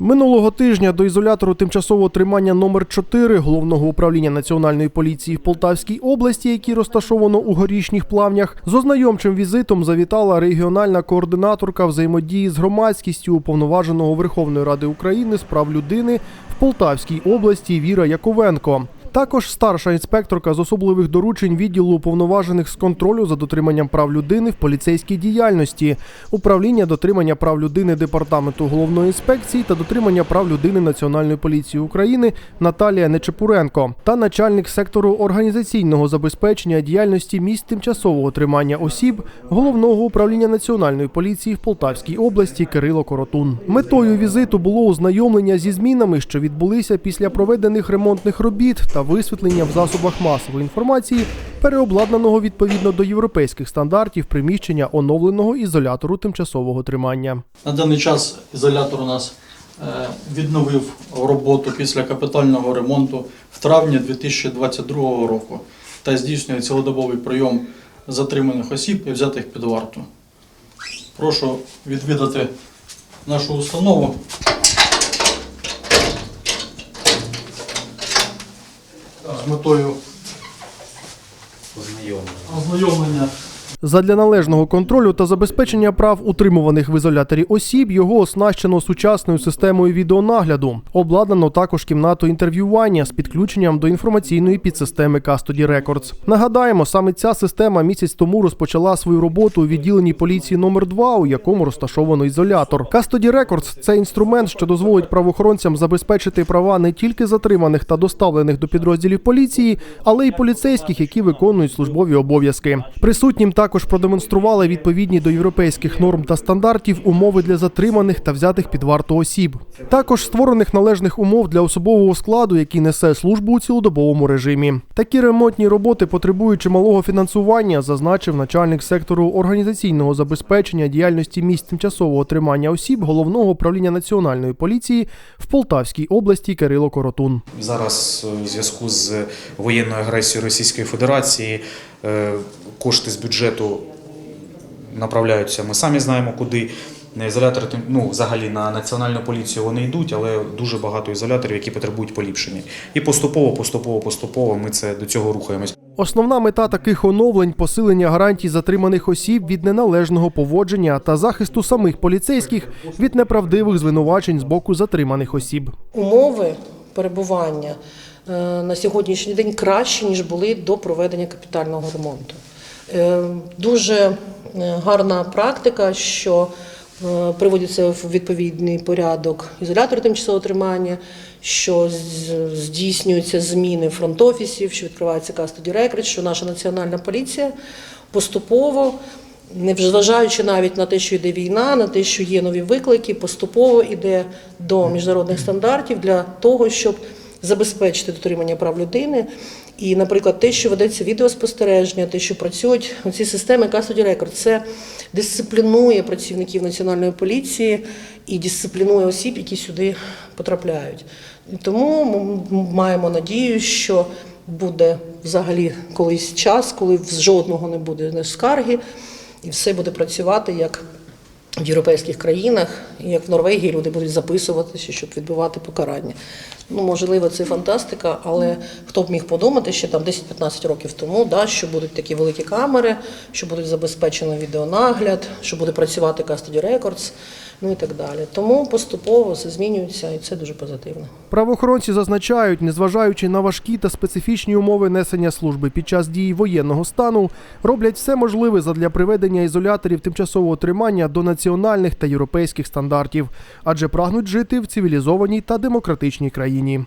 Минулого тижня до ізолятору тимчасового тримання номер 4 головного управління національної поліції в Полтавській області, який розташовано у горішніх плавнях, з ознайомчим візитом завітала регіональна координаторка взаємодії з громадськістю уповноваженого Верховної Ради України з прав людини в Полтавській області Віра Яковенко. Також старша інспекторка з особливих доручень відділу уповноважених з контролю за дотриманням прав людини в поліцейській діяльності, управління дотримання прав людини департаменту головної інспекції та дотримання прав людини Національної поліції України Наталія Нечепуренко та начальник сектору організаційного забезпечення діяльності місць тимчасового тримання осіб головного управління Національної поліції в Полтавській області Кирило Коротун. Метою візиту було ознайомлення зі змінами, що відбулися після проведених ремонтних робіт та висвітлення в засобах масової інформації, переобладнаного відповідно до європейських стандартів приміщення оновленого ізолятору тимчасового тримання. На даний час ізолятор у нас е, відновив роботу після капітального ремонту в травні 2022 року та здійснює цілодобовий прийом затриманих осіб і взятих під варту. Прошу відвідати нашу установу. Метою ознайомлення Задля належного контролю та забезпечення прав утримуваних в ізоляторі осіб його оснащено сучасною системою відеонагляду. Обладнано також кімнату інтерв'ювання з підключенням до інформаційної підсистеми Custody Records. Нагадаємо, саме ця система місяць тому розпочала свою роботу у відділенні поліції номер 2 у якому розташовано ізолятор. Custody Records – це інструмент, що дозволить правоохоронцям забезпечити права не тільки затриманих та доставлених до підрозділів поліції, але й поліцейських, які виконують службові обов'язки. Присутнім також продемонстрували відповідні до європейських норм та стандартів умови для затриманих та взятих під варту осіб. Також створених належних умов для особового складу, який несе службу у цілодобовому режимі. Такі ремонтні роботи потребують чималого фінансування, зазначив начальник сектору організаційного забезпечення діяльності місць тимчасового тримання осіб головного управління національної поліції в Полтавській області Кирило Коротун. Зараз у зв'язку з воєнною агресією Російської Федерації кошти з бюджету направляються. Ми самі знаємо, куди. На ізолятори, ну, взагалі на національну поліцію вони йдуть, але дуже багато ізоляторів, які потребують поліпшення. І поступово, поступово, поступово ми це до цього рухаємось. Основна мета таких оновлень посилення гарантій затриманих осіб від неналежного поводження та захисту самих поліцейських від неправдивих звинувачень з боку затриманих осіб. умови перебування е, на сьогоднішній день кращі, ніж були до проведення капітального ремонту. Е, Дуже е, гарна практика, що е, приводиться в відповідний порядок ізолятор тимчасового тримання, що здійснюються зміни фронт-офісів, що відкривається Custody Records, що наша національна поліція поступово не зважаючи навіть на те, що йде війна, на те, що є нові виклики, поступово йде до міжнародних стандартів для того, щоб забезпечити дотримання прав людини. І, наприклад, те, що ведеться відеоспостереження, те, що працюють ці системи Custody Record, це дисциплінує працівників національної поліції і дисциплінує осіб, які сюди потрапляють. Тому ми маємо надію, що буде взагалі колись час, коли в жодного не буде скарги, і все буде працювати як в європейських країнах, як в Норвегії люди будуть записуватися, щоб відбивати покарання. Ну, можливо, це фантастика, але хто б міг подумати ще там 10-15 років тому, да, що будуть такі великі камери, що буде забезпечено відеонагляд, що буде працювати Custody Records, ну і так далі. Тому поступово все змінюється, і це дуже позитивно. Правоохоронці зазначають, незважаючи на важкі та специфічні умови несення служби під час дії воєнного стану, роблять все можливе задля приведення ізоляторів тимчасового тримання до національних та європейських стандартів, адже прагнуть жити в цивілізованій та демократичній країні.